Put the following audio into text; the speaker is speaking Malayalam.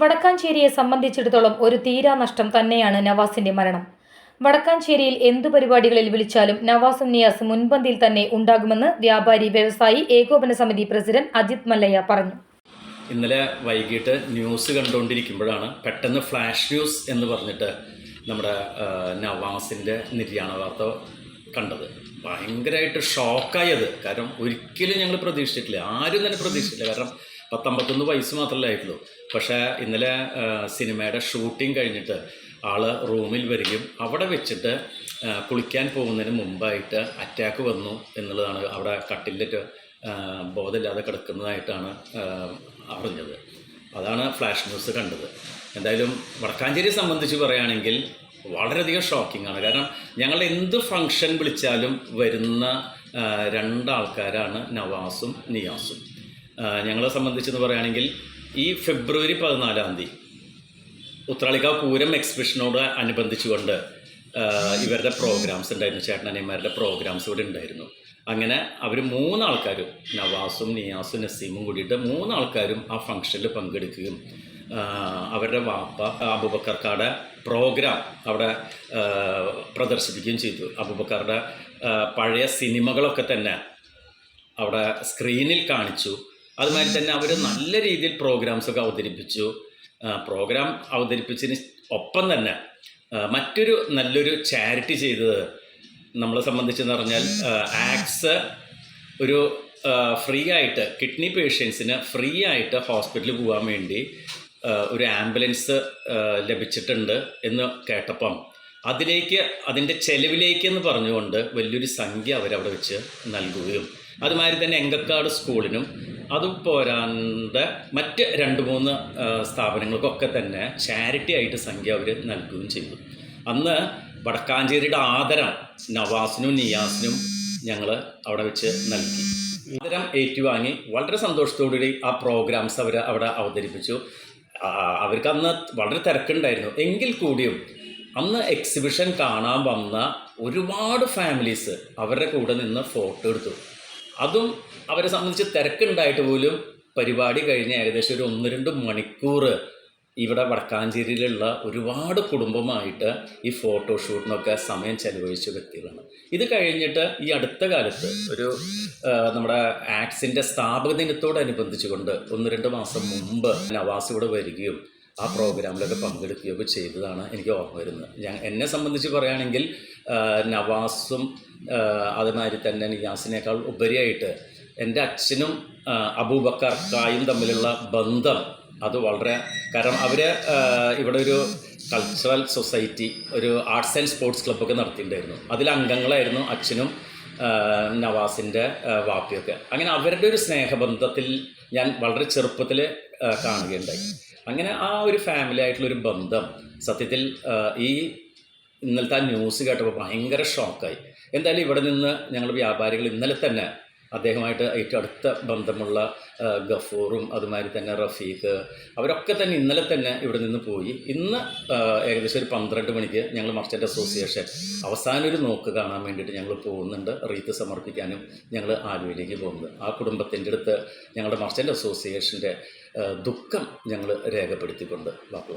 വടക്കാഞ്ചേരിയെ സംബന്ധിച്ചിടത്തോളം ഒരു തീരാനഷ്ടം തന്നെയാണ് നവാസിന്റെ മരണം. വടക്കാഞ്ചേരിയിൽ എന്തു പരിപാടികളിൽ വിളിച്ചാലും നവാസും നിയാസും മുൻപന്തിയിൽ തന്നെ ഉണ്ടാകുമെന്ന് വ്യാപാരി വ്യവസായി ഏകോപന സമിതി പ്രസിഡന്റ് അജിത് മല്ലയ്യ പറഞ്ഞു. ഇന്നലെ വൈകിട്ട് ന്യൂസ് കണ്ടുകൊണ്ടിരിക്കുമ്പോഴാണ് പെട്ടെന്ന് ഫ്ലാഷ് ന്യൂസ് എന്ന് പറഞ്ഞിട്ട് നമ്മുടെ നവാസിന്റെ നിര്യാണ വാർത്ത കണ്ടത്. ഭയങ്കരമായിട്ട് ഷോക്കായത് കാരണം ഒരിക്കലും ഞങ്ങൾ പ്രതീക്ഷിച്ചിട്ടില്ല. ആരും തന്നെ പ്രതീക്ഷിച്ചില്ല കാരണം പത്തൊമ്പത്തൊന്ന് വയസ്സ് മാത്രമല്ല ആയിട്ടുള്ളൂ. പക്ഷേ ഇന്നലെ സിനിമയുടെ ഷൂട്ടിംഗ് കഴിഞ്ഞിട്ട് ആൾ റൂമിൽ വരികയും അവിടെ വെച്ചിട്ട് കുളിക്കാൻ പോകുന്നതിന് മുമ്പായിട്ട് അറ്റാക്ക് വന്നു എന്നുള്ളതാണ് അവിടെ കട്ടിലിട്ട് ബോധമില്ലാതെ കിടക്കുന്നതായിട്ടാണ് അറിഞ്ഞത്. അതാണ് ഫ്ലാഷ് ന്യൂസ് കണ്ടത്. എന്തായാലും വടക്കാഞ്ചേരിയെ സംബന്ധിച്ച് പറയുകയാണെങ്കിൽ വളരെയധികം ഷോക്കിംഗ് ആണ്. കാരണം ഞങ്ങൾ എന്ത് ഫങ്ഷൻ വിളിച്ചാലും വരുന്ന രണ്ടാൾക്കാരാണ് നവാസും നിയാസും. ഞങ്ങളെ സംബന്ധിച്ചെന്ന് പറയുകയാണെങ്കിൽ ഈ ഫെബ്രുവരി പതിനാലാം തീയതി ഉത്രാളിക്കാവ് പൂരം എക്സിബിഷനോട് അനുബന്ധിച്ചുകൊണ്ട് ഇവരുടെ പ്രോഗ്രാംസ് ഉണ്ടായിരുന്നു. ചേട്ടനനിയന്മാരുടെ പ്രോഗ്രാംസ് ഇവിടെ ഉണ്ടായിരുന്നു. അങ്ങനെ അവർ മൂന്നാൾക്കാരും നവാസും നിയാസും നസീമും കൂടിയിട്ട് മൂന്നാൾക്കാരും ആ ഫംഗ്ഷനിൽ പങ്കെടുക്കുകയും അവരുടെ വാപ്പ അബുബക്കർക്കാടെ പ്രോഗ്രാം അവിടെ പ്രദർശിപ്പിക്കുകയും ചെയ്തു. അബുബക്കറുടെ പഴയ സിനിമകളൊക്കെ തന്നെ അവിടെ സ്ക്രീനിൽ കാണിച്ചു. അതുമാതിരി തന്നെ അവർ നല്ല രീതിയിൽ പ്രോഗ്രാംസ് ഒക്കെ അവതരിപ്പിച്ചു. പ്രോഗ്രാം അവതരിപ്പിച്ചതിന് ഒപ്പം തന്നെ മറ്റൊരു നല്ലൊരു ചാരിറ്റി ചെയ്തത് നമ്മളെ സംബന്ധിച്ചെന്ന് പറഞ്ഞാൽ ആക്സ് ഒരു ഫ്രീ ആയിട്ട് കിഡ്നി പേഷ്യൻസിന് ഫ്രീ ആയിട്ട് ഹോസ്പിറ്റലിൽ പോകാൻ വേണ്ടി ഒരു ആംബുലൻസ് ലഭിച്ചിട്ടുണ്ട് എന്ന് കേട്ടപ്പം അതിലേക്ക് അതിന്റെ ചെലവിലേക്ക് എന്ന് പറഞ്ഞുകൊണ്ട് വലിയൊരു സംഖ്യ അവരവിടെ വെച്ച് നൽകുകയും അതുമാതിരി തന്നെ എങ്കക്കാട് സ്കൂളിനും അതും പോരാണ്ട് മറ്റ് രണ്ട് മൂന്ന് സ്ഥാപനങ്ങൾക്കൊക്കെ തന്നെ ചാരിറ്റി ആയിട്ട് സംഖ്യ അവർ നൽകുകയും ചെയ്തു. അന്ന് വടക്കാഞ്ചേരിയുടെ ആദരം നവാസിനും നിയാസിനും ഞങ്ങൾ അവിടെ വെച്ച് നൽകി. ആദരം ഏറ്റുവാങ്ങി വളരെ സന്തോഷത്തോടുകൂടി ആ പ്രോഗ്രാംസ് അവർ അവിടെ അവതരിപ്പിച്ചു. അവർക്ക് അന്ന് വളരെ തിരക്കുണ്ടായിരുന്നു. എങ്കിൽ കൂടിയും അന്ന് എക്സിബിഷൻ കാണാൻ വന്ന ഒരുപാട് ഫാമിലീസ് അവരുടെ കൂടെ നിന്ന് ഫോട്ടോ എടുത്തു. അതും അവരെ സംബന്ധിച്ച് തിരക്കുണ്ടായിട്ട് പോലും പരിപാടി കഴിഞ്ഞ് ഏകദേശം ഒരു ഒന്ന് രണ്ട് മണിക്കൂർ ഇവിടെ വടക്കാഞ്ചേരിയിലുള്ള ഒരുപാട് കുടുംബമായിട്ട് ഈ ഫോട്ടോഷൂട്ടിനൊക്കെ സമയം ചെലവഴിച്ച വ്യക്തികളാണ്. ഇത് കഴിഞ്ഞിട്ട് ഈ അടുത്ത കാലത്ത് ഒരു നമ്മുടെ ആക്സിന്റെ സ്ഥാപക ദിനത്തോടനുബന്ധിച്ചുകൊണ്ട് ഒന്ന് രണ്ട് മാസം മുമ്പ് നവാസ് ഇവിടെ വരികയും ആ പ്രോഗ്രാമിലൊക്കെ പങ്കെടുക്കുകയൊക്കെ ചെയ്തതാണ് എനിക്ക് ഓർമ്മ വരുന്നത്. ഞാൻ എന്നെ സംബന്ധിച്ച് പറയുകയാണെങ്കിൽ നവാസും അതുമാതിരി തന്നെ നിയാസിനേക്കാൾ ഉപരിയായിട്ട് എന്റെ അച്ഛനും അബൂബക്കർക്കായും അബൂബക്കർ കായും തമ്മിലുള്ള ബന്ധം അത് വളരെ കാരണം അവർ ഇവിടെ ഒരു കൾച്ചറൽ സൊസൈറ്റി ഒരു ആർട്സ് ആൻഡ് സ്പോർട്സ് ക്ലബ്ബൊക്കെ നടത്തിയിട്ടുണ്ടായിരുന്നു. അതിൽ അംഗങ്ങളായിരുന്നു അച്ഛനും നവാസിന്റെ വാപ്പിയൊക്കെ. അങ്ങനെ അവരുടെ ഒരു സ്നേഹബന്ധത്തിൽ ഞാൻ വളരെ ചെറുപ്പത്തിൽ കാണുകയുണ്ടായി. അങ്ങനെ ആ ഒരു ഫാമിലി ആയിട്ടുള്ള ഒരു ബന്ധം സത്യത്തിൽ ഈ ഇന്നലത്തെ ആ ന്യൂസ് കേട്ടപ്പോൾ ഭയങ്കര ഷോക്കായി എന്തായാലും ഇവിടെ നിന്ന് ഞങ്ങൾ വ്യാപാരികൾ ഇന്നലെ തന്നെ അദ്ദേഹമായിട്ട് ഏറ്റവും അടുത്ത ബന്ധമുള്ള ഗഫൂറും അതുമാതിരി തന്നെ റഫീഖ് അവരൊക്കെ തന്നെ ഇന്നലെ തന്നെ ഇവിടെ നിന്ന് പോയി. ഇന്ന് ഏകദേശം ഒരു പന്ത്രണ്ട് മണിക്ക് ഞങ്ങൾ മർച്ചന്റ് അസോസിയേഷൻ അവസാന ഒരു നോക്ക് കാണാൻ വേണ്ടിയിട്ട് ഞങ്ങൾ പോകുന്നുണ്ട്. റീത്ത് സമർപ്പിക്കാനും ഞങ്ങൾ ആലുവയിലേക്ക് പോകുന്നത് ആ കുടുംബത്തിന്റെ അടുത്ത് ഞങ്ങളുടെ മർച്ചന്റ് അസോസിയേഷന്റെ ദുഃഖം ഞങ്ങൾ രേഖപ്പെടുത്തിക്കൊണ്ട് വാക്കുകൾ